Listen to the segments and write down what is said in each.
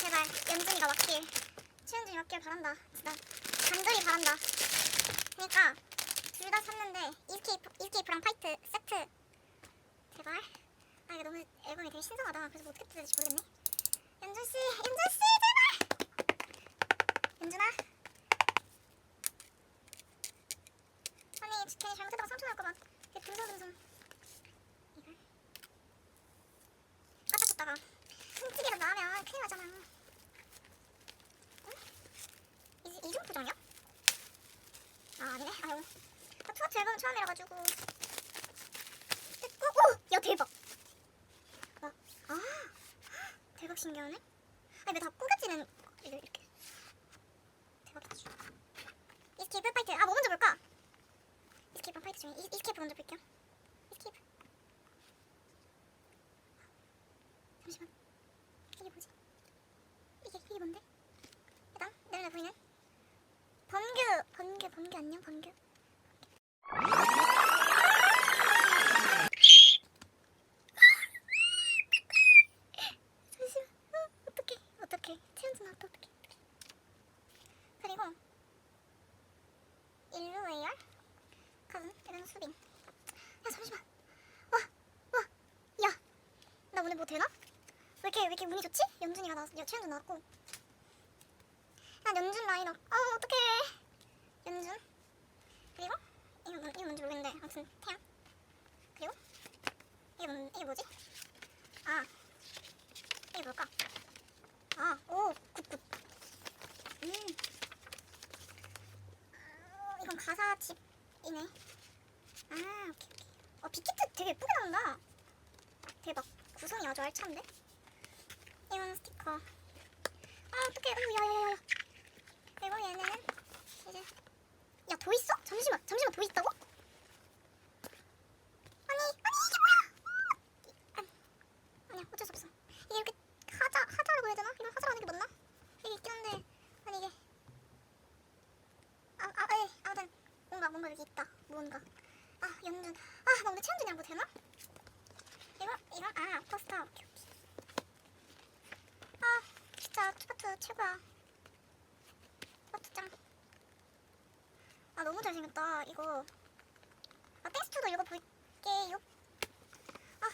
제발 연준이가 맞길 최현준이 맞길 바란다. 진짜 간절히 바란다. 그러니까 둘 다 샀는데 이스케이프 이스케이프랑 파이트 세트 제발. 아 이게 너무 앨범이 되게 신선하다. 그래서 뭐 어떻게 될지 모르겠네. 연준 씨, 연준 씨 제발. 연준아. 아니 괜히 잘못했다가 상처 날까봐 이게 듬성듬성 이걸 까딱했다가 흠집이라도 나면 큰일 나잖아. 응? 이 이중 포장이야? 아 아니네. 아유. 나 투아트 앨범 처음이라 가지고. 뜯고 오! 야 대박. 와. 아 대박 신기하네. 아니 왜 다 꾸겨지는 이거 이렇게 대박이다. 이스케이프 파이트. 아뭐 먼저 볼까? 이스케이프 파이트 중에 이, 이스케이프 먼저 볼게요. 이스케이프. 잠시만. 이게 뭐지? 이게 이게 뭔데? 일단 내 눈에 보이는 번규 번규 번규 안녕 번규. 잠시만. 어, 어떡해 어떡해 체온도 나왔다 어떡해 어떡해. 그리고 일루 AR 가슴 이런 수빈 야 잠시만 와와야 나 오늘 뭐 되나? 왜 이렇게 왜 이렇게 운이 좋지? 연준이가 나왔어 야 최연준 나왔고 난 연준 라인업 아 어떡해 연준 그리고 이거 뭔- 이거 뭔지 모르겠는데 아무튼 태양 그리고 이게 뭔 이게 뭐지? 아 이게 뭘까? 아 오 굿굿 음 어, 이건 가사 집이네. 아, 오케이, 오케이. 어, 빅히트 되게 예쁘게 나온다. 대박. 구성이 아주 알찬데? 스티커. 아, 어떡해. 어, 야, 야, 야. 그리고 얘는 이제. 야, 도 있어? 잠시만, 잠시만, 도 있다고? 아니, 아니, 이게 뭐야? 아, 아니야, 어쩔 수 없어. 이게 이렇게 하자, 하자라고 해야 되나? 이런 하자라는 게 맞나? 이게 있긴 한데, 아니, 이게. 아, 아, 에 아무튼 뭔가 뭔가 여기 있다. 뭔가. 아, 연준. 아, 나 오늘 최연준이랑 뭐 되나? 이거 이거 아, 포스터. 오케이, 오케이. 아, 투바투 최고야. 투바투 짱. 아, 너무 잘생겼다. 이거. 아, 땡스투도 읽어볼게요. 아,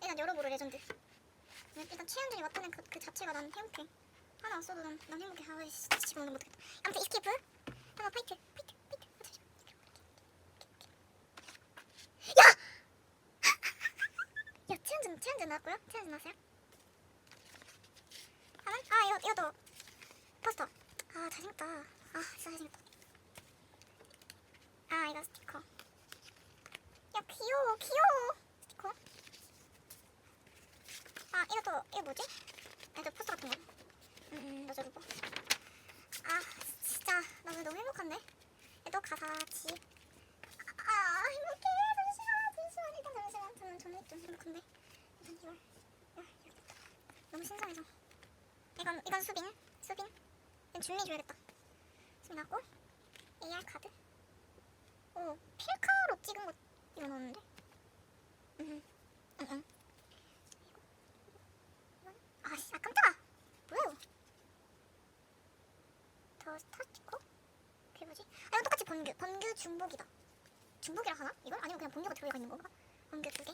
일단 열어보려 레전드. 일단 최연준이 왔다는 그, 그 자체가 난 행복해. 하나 없어도 난, 난 행복해. 아, 씨, 집어넣는 거 못하겠다. 아무튼 이스케이프. 하나 파이트 파이트 파이트 아. 야! 야 최현준 최현준 나왔고요? 최현준 나왔어요? 하나? 아 이거 이것도. 포스터. 아 잘생겼다. 아 진짜 잘생겼다. 아 이거 스티커. 야 귀여워 귀여워. 스티커. 아 이것도 이거 뭐지? 아, 이거 포스터 같은 거. 음, 맞아 이거 아 진짜 나 오늘 너무 행복한데? 또 가사지 아 행복해 잠시만 잠시만 일단 잠시만 저는 저는 좀 행복한데 일단 이걸 야, 이렇게 됐다. 너무 신선해서 이건 이건 수빈 수빈 이건 준비 줘야겠다 수빈 하고 AR 카드 오 필카로 찍은 거 이거 응응 아씨 아 깜짝아 뭐야 더 스타치코? 그게 뭐지? 아 이건 똑같이 번규 번규 중복이다 중복이라 하나? 이걸? 아니면 그냥 번규가 들어가 있는 건가? 번규 두개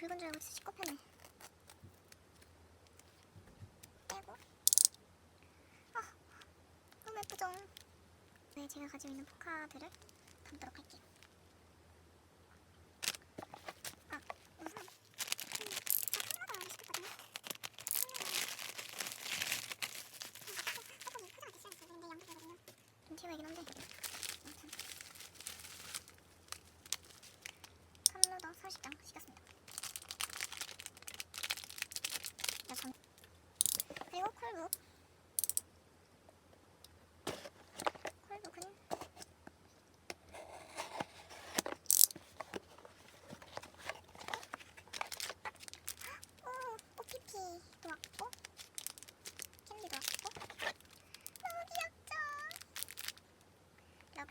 긁은 줄 알고 진짜 시커패네. 빼고. 아 너무 예쁘죠? 네 제가 가지고 있는 포카들을 담도록 할게요. 아 우선 음, 저 카메라가 많이 시켰거든요. 좀 튀어야긴 한데 아무튼 탐로더 40장 시켰습니다 야, 전... 그리고 콜북 콜북은 오, OPP도 왔고 캔디도 왔고 너무 귀엽죠?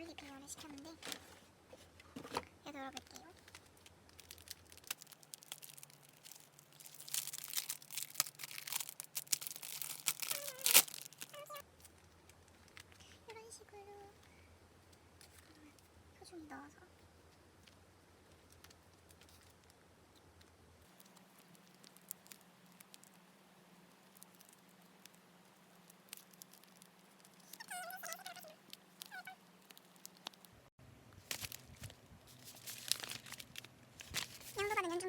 러블리 비원을 시켰는데 얘도 열어볼게요. 이런 식으로 표준이 넣어서 양도받은 연중문화 포카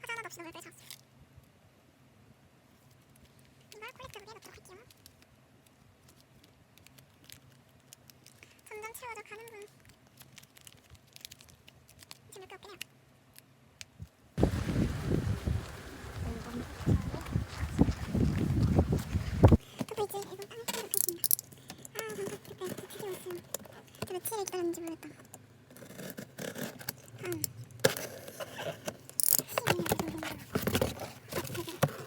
화장 하나도 없이 너무 잡았어요. 이걸 콜렉터북에 넣도록 할게요. 점점 채워져 가는 분. 이제 몇개 없긴 해요. 아. 저 며칠을 기다렸는지 모르겠다. 한 12년 정도 된다. 되게. 이거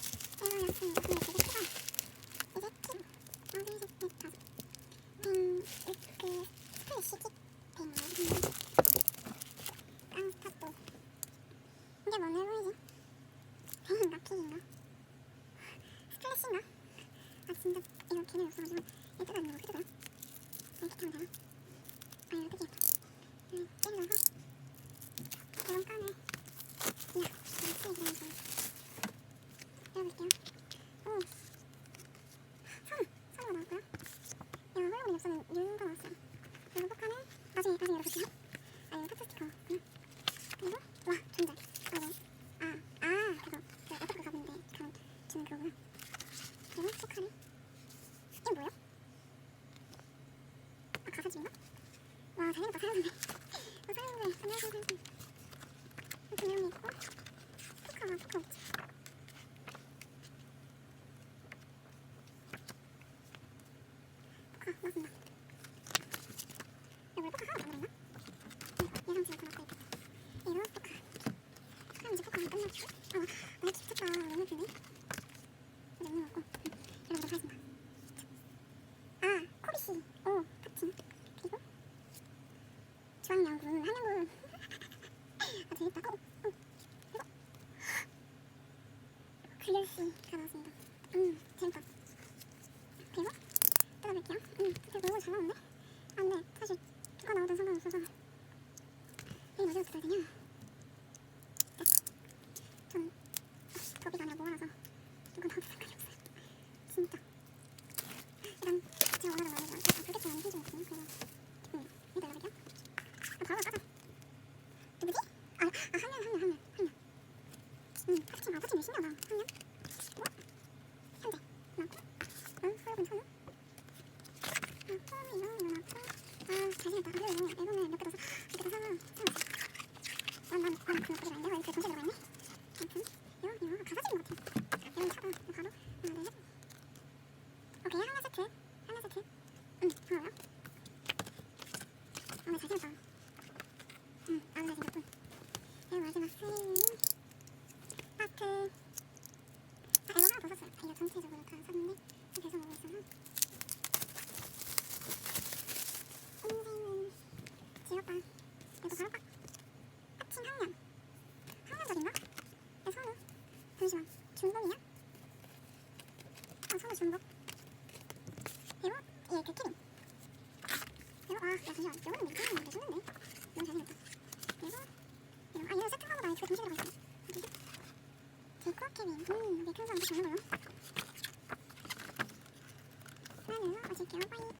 왔습니다. 근데 되게 크다. 이게 키. 하나, 둘, 셋, 넷, 다섯. 음, 그, 스프레시 집 펜이에요. 땅 스타트. 이게 뭔 해보이지? 펜인가? 픽인가? 스플래시인가? 아 진짜 이거 개념이 없어가지고 얘 뜯어있는 거 뜯어요? 이렇게 하면 되나? 아 이거 뜯기겠다 네, 때려서 이런 칸을 이야 치게 기다려서 열어볼게요 좋아하는 양군 한양군 아 재밌다 어, 어. 중복이야? 아 선우 중복 이렇게 캐리 그리고 아 잠시만. 요거는 내 캐리 안 되셨는데. 너무 잘생겼다 그리고 그리고 아 얘는 세팅하고 나니까 정신으로 가있어 제코 캐리 음내 큰손한테 잡는 거요 나는 어질게요. 빠이.